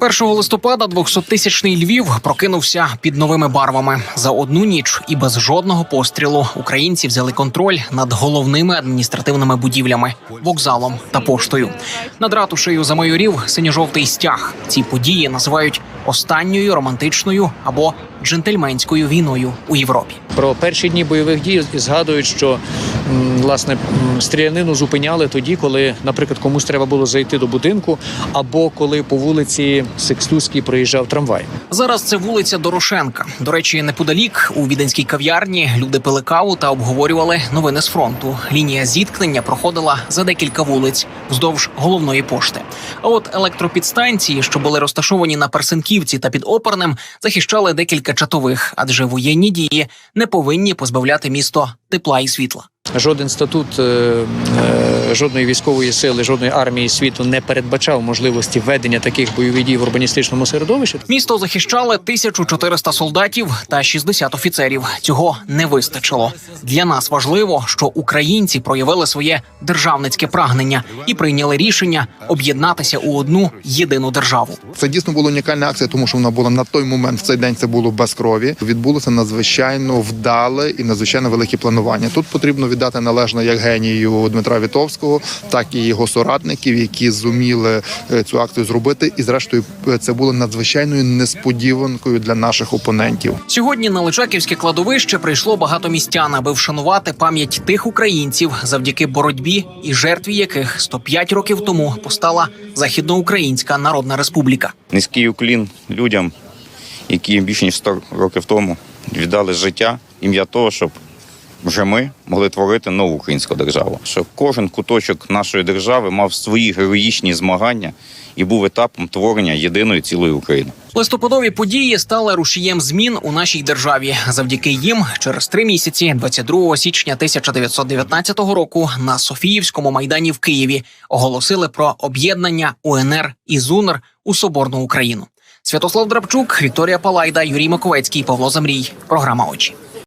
1 листопада 200-тисячний Львів прокинувся під новими барвами. За одну ніч і без жодного пострілу українці взяли контроль над головними адміністративними будівлями, вокзалом та поштою. Над ратушею за майорів синьо-жовтий стяг. Ці події називають останньою романтичною або джентльменською війною у Європі. Про перші дні бойових дій згадують, що власне стрілянину зупиняли тоді, коли, наприклад, комусь треба було зайти до будинку, або коли по вулиці Секстузькій проїжджав трамвай. Зараз це вулиця Дорошенка. До речі, неподалік у віденській кав'ярні люди пили каву та обговорювали новини з фронту. Лінія зіткнення проходила за декілька вулиць вздовж головної пошти. А от електропідстанції, що були розташовані на Персенківці та під Опернем, захищали декілька чатових, адже воєнні дії не повинні позбавляти місто тепла і світла. Жоден статут е, е, жодної військової сили, жодної армії світу не передбачав можливості ведення таких бойових дій в урбаністичному середовищі. Місто захищали 1400 солдатів та 60 офіцерів. Цього не вистачило. Для нас важливо, що українці проявили своє державницьке прагнення і прийняли рішення об'єднатися у одну єдину державу. Це дійсно була унікальна акція, тому що вона була на той момент в цей день. Це було без крові. Відбулося надзвичайно вдале і надзвичайно велике планування. Тут потрібно віддати належне як генію Дмитра Вітовського, так і його соратників, які зуміли е, цю акцію зробити. І зрештою, е, це було надзвичайною несподіванкою для наших опонентів. Сьогодні на Личаківське кладовище прийшло багато містян, аби вшанувати пам'ять тих українців, завдяки боротьбі і жертві яких 105 років тому постала Західноукраїнська Народна Республіка. Низький уклін людям, які більше ніж 100 років тому віддали життя ім'я того, щоб вже ми могли творити нову українську державу. Щоб кожен куточок нашої держави мав свої героїчні змагання і був етапом творення єдиної цілої України. Листопадові події стали рушієм змін у нашій державі. Завдяки їм через три місяці, 22 січня 1919 року, на Софіївському майдані в Києві оголосили про об'єднання УНР і ЗУНР у соборну Україну. Святослав Драбчук, Вікторія Палайда, Юрій Маковецький, Павло Замрій. Програма очі.